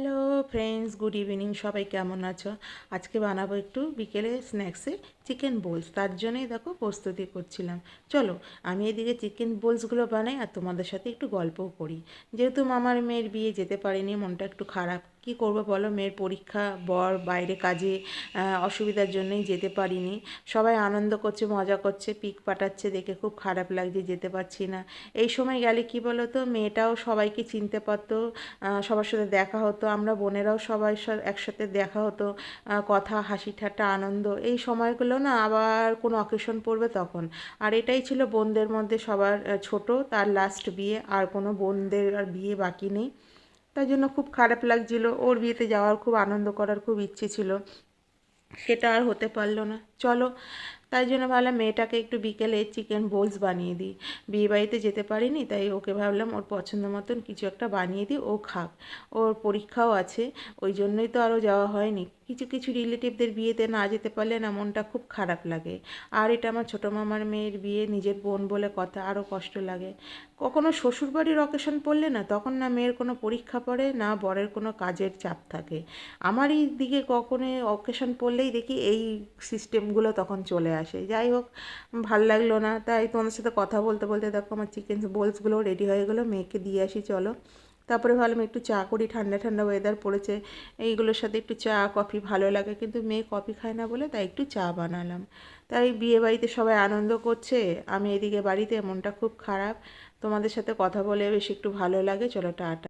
Hello friends good evening সবাই কেমন আছো? আজকে বানাবো একটু বিকেলে স্ন্যাক্সে চিকেন বোলস তার জন্যই দেখো প্রস্তুতি করছিলাম। চলো, আমি এদিকে চিকেন বোলসগুলো বানাই আর তোমাদের সাথে একটু গল্পও করি। যেহেতু মামার মেয়ের বিয়ে যেতে পারিনি, মনটা একটু খারাপ কি করব বলো? মেয়ের পরীক্ষা, বর, বাইরে কাজে অসুবিধার জন্যই যেতে পারিনি। সবাই আনন্দ করছে, মজা করছে, পিক পাঠাচ্ছে, দেখে খুব খারাপ লাগছে, যেতে পারছি না। এই সময় গেলে কি বলো তো, মেয়েটাও সবাইকে চিনতে পারতো সবার সাথে দেখা হতো, আমরা বোনেরাও সবাই একসাথে দেখা হতো কথা, হাসি ঠাট্টা, আনন্দ। এই সময়গুলো না আবার কোনো অকেশন পড়বে তখন। আর এটাই ছিল বোনদের মধ্যে সবার ছোট, তার লাস্ট বিয়ে, আর কোনো বোনদের আর বিয়ে বাকি নেই। তাই জন্য খুব খারাপ লাগছিল। ওর বিয়েতে যাওয়ার খুব আনন্দ করার খুব ইচ্ছে ছিল। সেটা আর হতে পারল না। চলো তাই জন্য ভাবলাম মেয়েটাকে একটু বিকেলে চিকেন বোলস বানিয়ে দিই। বিয়েবাড়িতে যেতে পারিনি, তাই ওকে ভাবলাম ওর পছন্দ মতন কিছু একটা বানিয়ে দিই, ও খাক। ওর পরীক্ষাও আছে, ওই জন্যই তো আরও যাওয়া হয়নি। কিছু কিছু রিলেটিভদের বিয়েতে না যেতে পারলে না মনটা খুব খারাপ লাগে। আর এটা আমার ছোটো মামার মেয়ের বিয়ে, নিজের বোন বলে কথা, আরও কষ্ট লাগে। কখনো শ্বশুরবাড়ির অকেশন পড়লে না তখন না মেয়ের কোনো পরীক্ষা পড়ে, না বরের কোনো কাজের চাপ থাকে। আমারই দিকে কখনো অকেশন পড়লেই দেখি এই সিস্টেমগুলো তখন চলে আসে। যাই হোক, ভালো লাগল না। তাই তোমাদের সাথে কথা বলতে বলতে দেখো আমার চিকেন বোলসগুলো রেডি হয়ে গেলো, মেয়েকে দিয়ে আসি, চলো। তারপরে ভাবলাম একটু চা করি, ঠান্ডা ঠান্ডা ওয়েদার পড়েছে। এইগুলোর সাথে একটু চা কফি ভালো লাগে, কিন্তু মেয়ে কফি খায় না বলে তাই একটু চা বানালাম। তাই বিয়ে বাড়িতে সবাই আনন্দ করছে, আমি এদিকে বাড়িতে মনটা খুব খারাপ। তোমাদের সাথে কথা বলে বেশ একটু ভালো লাগে, চলো টাটা।